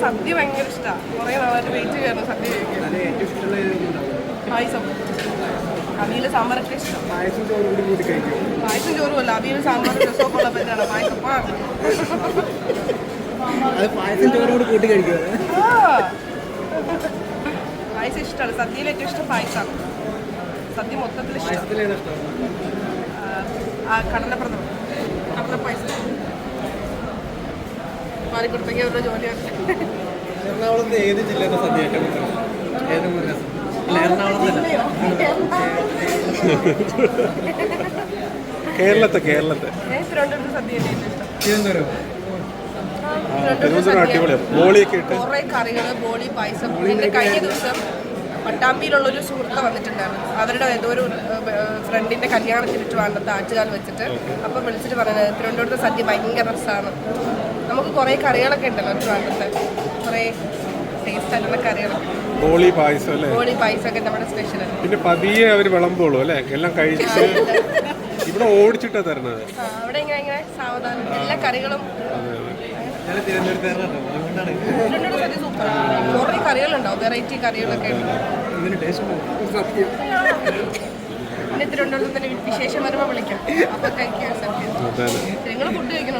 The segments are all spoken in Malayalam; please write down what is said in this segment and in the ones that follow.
സദ്യ ഭയങ്കര ഇഷ്ടമാണ് കുറേ നാളായിട്ട് വെയിറ്റ് ചെയ്യാറുണ്ട് സദ്യ കഴിക്കാൻ. പായസം. അവിയൽ സാമ്പാറൊക്കെ ഇഷ്ടം. പായസം ചോറും അല്ല അവിയിൽ പായസം സാമ്പാർ രസമൊക്കെ ഉള്ള പറ്റാണ് പായസം. ആ. അത് പായസം ചോറ് കൂടി കൂട്ടി കഴിക്കും? ആ. പായസം ഇഷ്ടമാണ്. സദ്യയിൽ ഏറ്റവും ഇഷ്ടം പായസമാണ് സദ്യ മൊത്തത്തിൽ ഇഷ്ടം. കടലപ്രദം ഏതാ ഇഷ്ടം ആ കടലപ്രഥമം കടല പായസം മാറിക്കൊടുത്തെങ്കിൽ അവരുടെ ജോലിയാണ് എറണാകുളത്ത് ഏത് ജില്ലയുടെ സദ്യ? ഏറ്റവും കേരളത്തെ കേരളത്തെ. തിരുവനന്തപുരം. തിരുവനന്തപുരം അടിപൊളിയാണ് ബോളിയൊക്കെ ഇട്ട്. കുറേ കറികൾ ബോളി പായസം. പിന്നെ കഴിഞ്ഞ ദിവസം പട്ടാമ്പിയിലുള്ളൊരു സുഹൃത്ത് വന്നിട്ടുണ്ടായിരുന്നു. അവരുടെ ഏതോ ഒരു ഫ്രണ്ടിന്റെ കല്യാണത്തിന് വേണ്ടത് ആറ്റുകാൽ വെച്ചിട്ട്. അപ്പം വിളിച്ചിട്ട് പറഞ്ഞത് തിരുവനന്തപുരത്തെ സദ്യ ഭയങ്കര രസമാണ് നമുക്ക് കുറേ കറികളൊക്കെ ഉണ്ടല്ലോ ട്രിവാൻഡ്രത്തെ കുറേ ടേസ്റ്റ് ആയിട്ടുള്ള കറികളൊക്കെ. ബോളി പായസം അല്ലേ? ഹോളി പായസമൊക്കെ നമ്മുടെ സ്പെഷ്യലാണ് പിന്നെ പതിയെ അവർ വിളമ്പോളൂ അല്ലേ? എല്ലാം കഴിച്ച് ഇവിടെ ഓടിച്ചിട്ടാ തരണത്. ആ, അവിടെ ഇങ്ങനെ ഇങ്ങനെ സാവധാനം. എല്ലാ കറികളും. സൂപ്പറാണ് കുറേ കറികളുണ്ടാവും. വെറൈറ്റി കറികളൊക്കെ ഉണ്ട്. പിന്നെ തിരുവനന്തപുരത്ത് തന്നെ വിശേഷം വരുമ്പോൾ വിളിക്കാം. അപ്പൊ കഴിക്കാൻ സത്യം അതാണ് നിങ്ങൾ ഫുഡ് കഴിക്കണം? കേട്ടോ ഞങ്ങൾ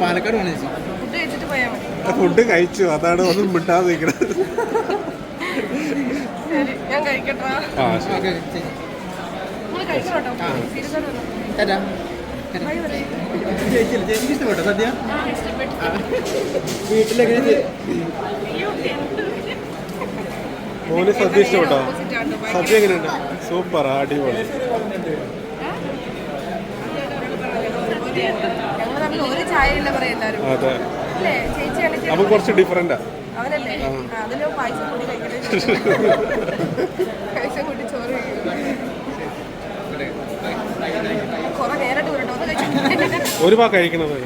പാലക്കാട് ഫുഡ് കഴിച്ചു. അതാണ് ഒന്നും നിൽക്കുന്നത് ശരി ഞാൻ കഴിക്കട്ടോ. ആ ശരി. ഇഷ്ടപ്പെട്ടോ സദ്യ. വീട്ടിലെങ്ങനെ? മോന് സദ്യ ഇഷ്ടപ്പെട്ടോ? സദ്യ എങ്ങനെയുണ്ട്? സൂപ്പർ അടിപൊളി. അതെ. അപ്പൊ കുറച്ച് ഡിഫറെന്റാ ഒരു പാ കഴിക്കണത്.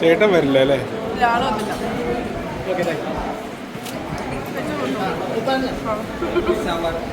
ചേട്ടൻ വരില്ല അല്ലേ? ഓക്കെ താങ്ക് യു സാമ്പാർ സാമ്പാറാണ്